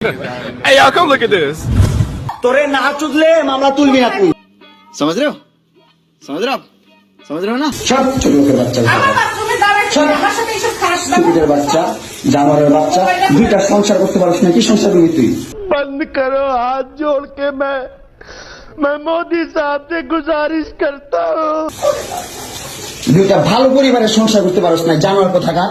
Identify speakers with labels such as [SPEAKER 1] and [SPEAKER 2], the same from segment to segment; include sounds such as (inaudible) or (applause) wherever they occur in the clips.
[SPEAKER 1] Hey, (laughs) y'all, come look at this.
[SPEAKER 2] তোরে না চুদলে মামলা তুলবি না তুই समझ रहे हो समझ रहे हो आप समझ रहे हो ना সব ছোট লোকের বাচ্চা
[SPEAKER 3] আমার বাথরুমে দাঁড়াচ্ছি আমার সাথে এইসব খারাপ
[SPEAKER 2] স্টুপিডের বাচ্চা জানোয়ারের বাচ্চা দুইটা সংসার করতে পারিস না কি সংসার করবি তুই
[SPEAKER 4] बंद करो हाथ जोड़ के मैं मैं मोदी साहब से गुजारिश करता हूँ
[SPEAKER 2] দুইটা ভালো পরিবারের সংসার করতে পারিস না জানোয়ার কোথাকার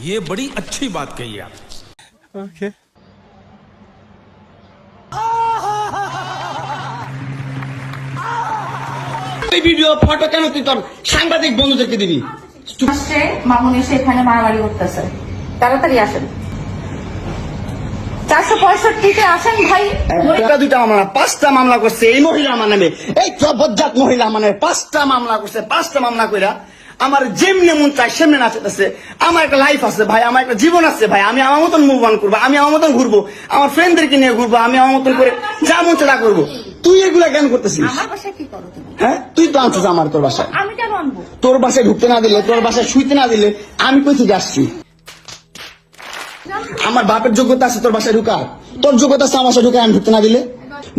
[SPEAKER 5] ये बड़ी अच्छी बात कही आप
[SPEAKER 2] এই ভিডিও ফটো কেন তুই তোর সাংবাদিক বন্ধুদেরকে দিবি
[SPEAKER 3] আসছে মামুন এসে এখানে মারামারি করতেছে তাড়াতাড়ি আসেন চারশো পঁয়ষট্টিতে আসেন ভাই
[SPEAKER 2] একটা দুইটা মামলা পাঁচটা মামলা করছে এই মহিলা আমার নামে এই বজ্জাত মহিলা আমার নামে পাঁচটা মামলা করছে পাঁচটা মামলা কইরা আমার যেমনি মন চাই সেমনি নাচতেছে আমার একটা লাইফ আছে ভাই আমার একটা জীবন আছে ভাই আমি আমার মতন মুভ অন করব আমি আমার মতন ঘুরবো আমার ফ্রেন্ডদেরকে নিয়ে ঘুরবো আমি আমার মতন করে যা মন তা করব। তুই এগুলা কেন করতেছিস? হ্যাঁ? তুই তো আনছিস আমার তোর বাসায়। তোর বাসায় ঢুকতে না দিলে তোর বাসায় শুইতে না দিলে আমি কই থেকে আসছি? আমার বাপের যোগ্যতা আছে তোর বাসায় ঢুকার। তোর যোগ্যতা আছে আমার বাসায় ঢুকে আমি ঢুকতে না দিলে?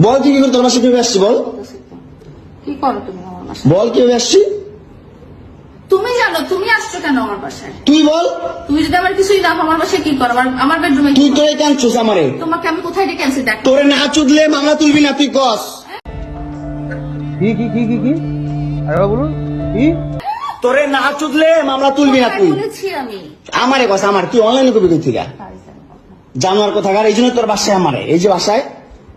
[SPEAKER 2] বল তুই কি করে তোর বাসায় কীভাবে আসছি বল?
[SPEAKER 3] কি করো তুমি
[SPEAKER 2] বল কীভাবে আসছি?
[SPEAKER 3] আসছো কেন আমার বাসায়
[SPEAKER 2] তুই বল
[SPEAKER 3] তুমি যদি আমার কিছুই না আমার বাসায় কি করো আমার আমার বেডরুমে কি
[SPEAKER 2] তুই
[SPEAKER 3] করো?
[SPEAKER 2] তোরে কেন চুস আমারে
[SPEAKER 3] তোমাকে আমি কোথায় ডেকে আনছি দেখ
[SPEAKER 2] তোরে না চুদলে মামলা তুলবি না তুই কস
[SPEAKER 4] কি কি কি কি কি আরে বলুন কি
[SPEAKER 2] তোরে না চুদলে মামলা তুলবি না তুই
[SPEAKER 3] বলেছি আমি
[SPEAKER 2] আমারে কস আমার তুই অনলাইনে কবি কই থেকে জানোয়ার কোথাকার এই জন্য তোর বাসায় আমারে এই যে বাসায়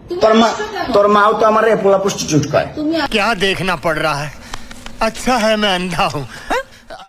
[SPEAKER 3] তুমি
[SPEAKER 2] তোর মা
[SPEAKER 3] আসছো কেন?
[SPEAKER 2] তোর মাও তো আমারে পোলা প্রস্টিটিউট কয়
[SPEAKER 3] তুমি
[SPEAKER 4] क्या देखना पड़ रहा है अच्छा है मैं अंधा हूँ